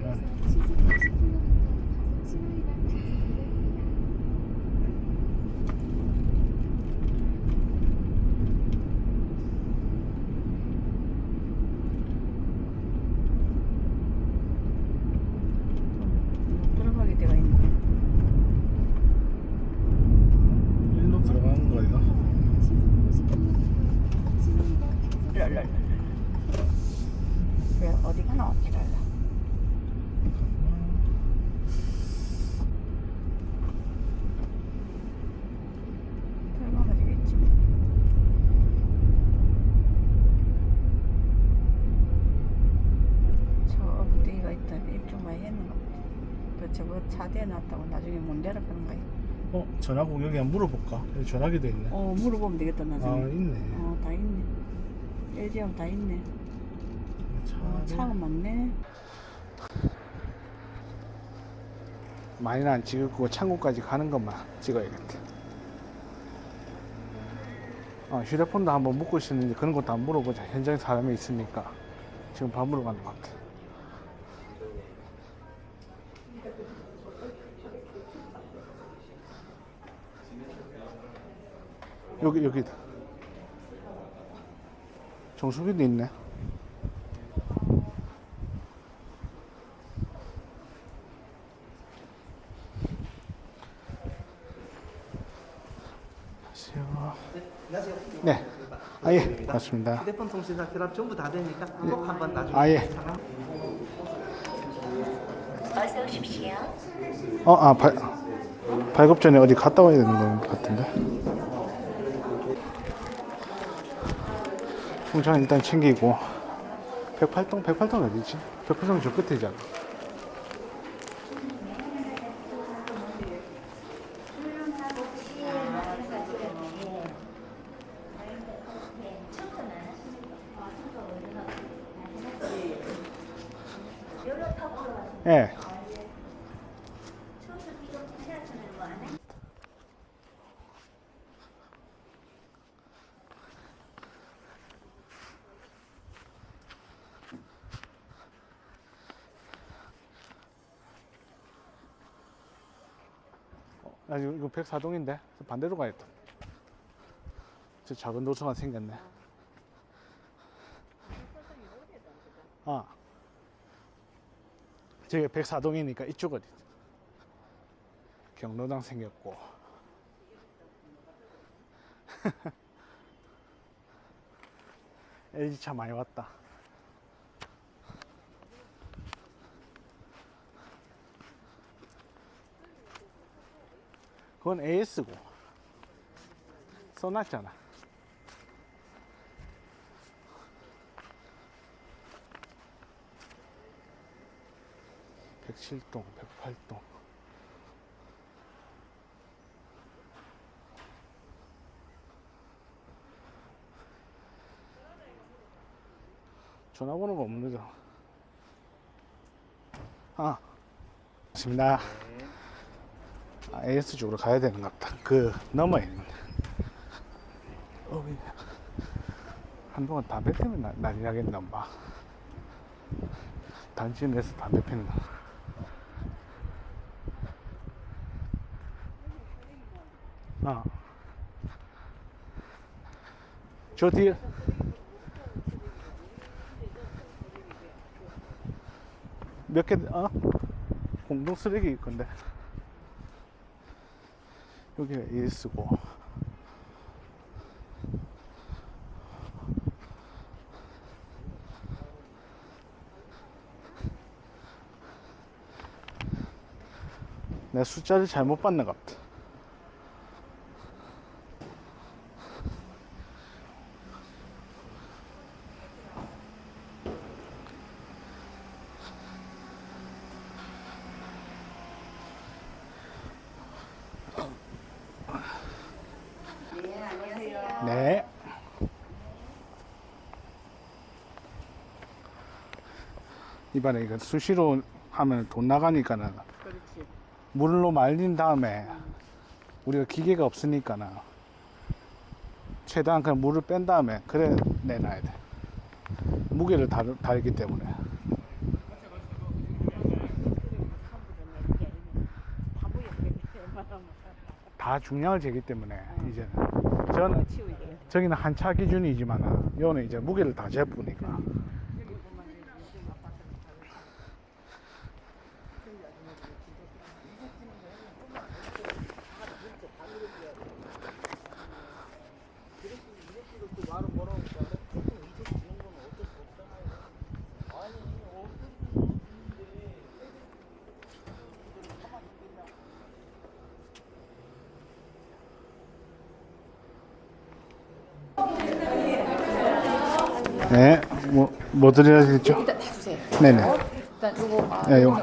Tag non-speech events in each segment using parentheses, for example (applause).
Yeah. 차 대놨다고 나중에 못 내려가는 거야. 어 전화국 여기 한번 물어볼까? 여기 전화기도 있네. 어 물어보면 되겠다 아 나중에. 있네. 어 다 있네. LG하면 다 있네. 어, 차 차가 많네. 많이는 안 찍을 거고 창고까지 가는 것만 찍어야겠다. 어, 휴대폰도 한번 묻고 있었는데 그런 것도 안 물어보자. 현장에 사람이 있으니까 지금 밥 물어 가는 것 같아. 여기 여기다. 정수기도 있네. 네. 아, 예. 맞습니다. 휴대폰 통신사 결합 전부 다 되니까 꼭 한번 나중에 아, 예. 어서 오십시오. 어, 아, 발, 발급 전에 어디 갔다 와야 되는 것 같은데. 통장 일단 챙기고. 108동? 108동 어디지? 108동 저 끝이잖아. 예. 어, 아, 이거, 이거 104동인데? 반대로 가야겠다. 저 작은 노초가 생겼네. 아. 저기 104동이니까 이쪽 어디? 경로당 생겼고. (laughs) LG차 많이 왔다. 그건 AS고 써놨잖아. 백칠동, 백팔동. 전화번호가 없는데. 아, 맞습니다. 아, AS 쪽으로 가야 되는 것 같다. 그 넘어야 있는데. 어, 왜. 한동안 담배 나- 난리 나겠나 봐. 단지 내에서 담배 피는 거. 아. 저 뒤에. 몇 개, 어? 공동 쓰레기 건데. 여기가 AS고. 내가 숫자를 잘못 봤는 것 같아. 이번에 이거 수시로 하면 돈 나가니까는 그렇지. 물로 말린 다음에 우리가 기계가 없으니까는 최대한 그냥 물을 뺀 다음에 그래 내놔야 돼. 무게를 다리기 때문에. 다 중량을 재기 때문에 이제는 저는 아, 저기는 한차 기준이지만 여기는 이제 무게를 다 재보니까. 네, 뭐, 뭐 드려야겠죠? 일단 다 주세요. 네네. 일단 요거 아, 네, 요거.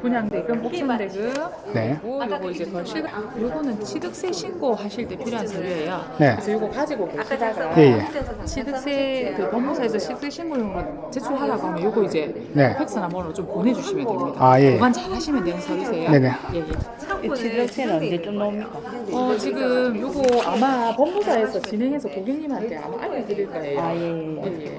오징어 하고 분양 대금, 옥천대금 네. 그리고 요거 이제 거실 요거는 취득세 신고 하실 때 필요한 서류예요. 네. 그래서 요거 가지고 계시다가 예, 예. 취득세 그 법무사에서 취득세 신고용으로 제출하라고 하면 요거 이제 네. 팩스나 뭐로 좀 보내주시면 됩니다. 아, 예. 보관 잘 하시면 되는 서류세요. 네네. 예, 예. 이 취득세는 언제 좀 나옵니까? 어, 지금 요거 아마 법무사에서 진행해서 고객님한테 아마 알려드릴 거예요. 아, 예, 예. 예, 예.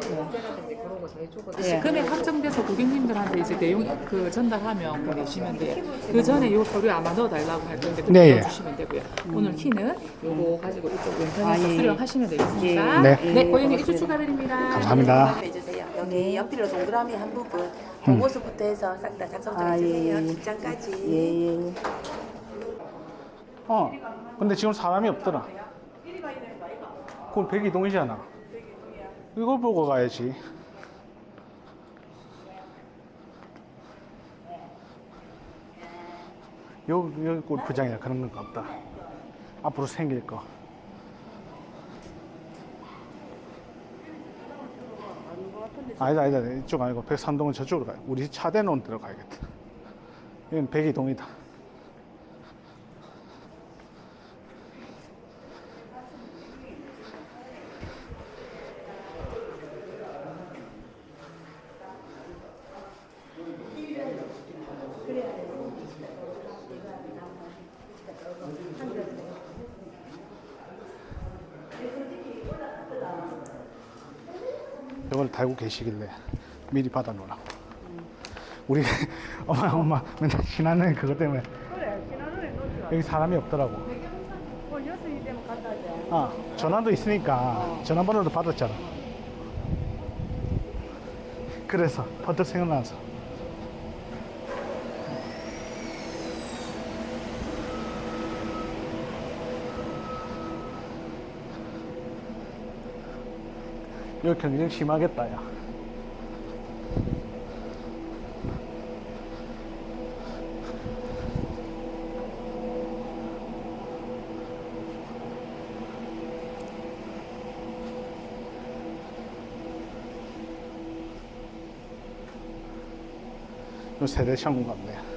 예. 금액 확정돼서 고객님들한테 이제 내용 그 전달하면 그 내시면 돼요. 그 전에 요 서류 아마 넣어달라고 할 건데 그때 네, 예. 넣어주시면 되고요. 오늘 키는 요거 가지고 이쪽 왼편에서 아, 예, 예. 수령하시면 되겠습니다. 네. 네, 고객님 입주 추가드립니다. 감사합니다. 해주세요. 여기 옆뒤로 동그라미 한 부분 봉고수부터 해서 싹 다 작성 좀 아, 예, 해주세요. 예. 예, 예. 어, 근데 지금 사람이 없더라. 그건 백이동이잖아. 이걸 보고 가야지. 여기, 골프장이나 그런 건 없다. 앞으로 생길 거. 아니다, 아니다. 이쪽 아니고 백산동은 저쪽으로 가요. 우리 차대 놓은 데로 가야겠다. 여기는 백이동이다. 걸 달고 계시길래 미리 받아 놓으라고. 우리 (laughs) 엄마 엄마 맨날 지나는 그것 때문에 여기 사람이 없더라고. 아 전화도 있으니까 전화번호도 받았잖아. 그래서 퍼뜩 생각나서. 여기 경쟁 심하겠다 야. 요 세대 창고 같네.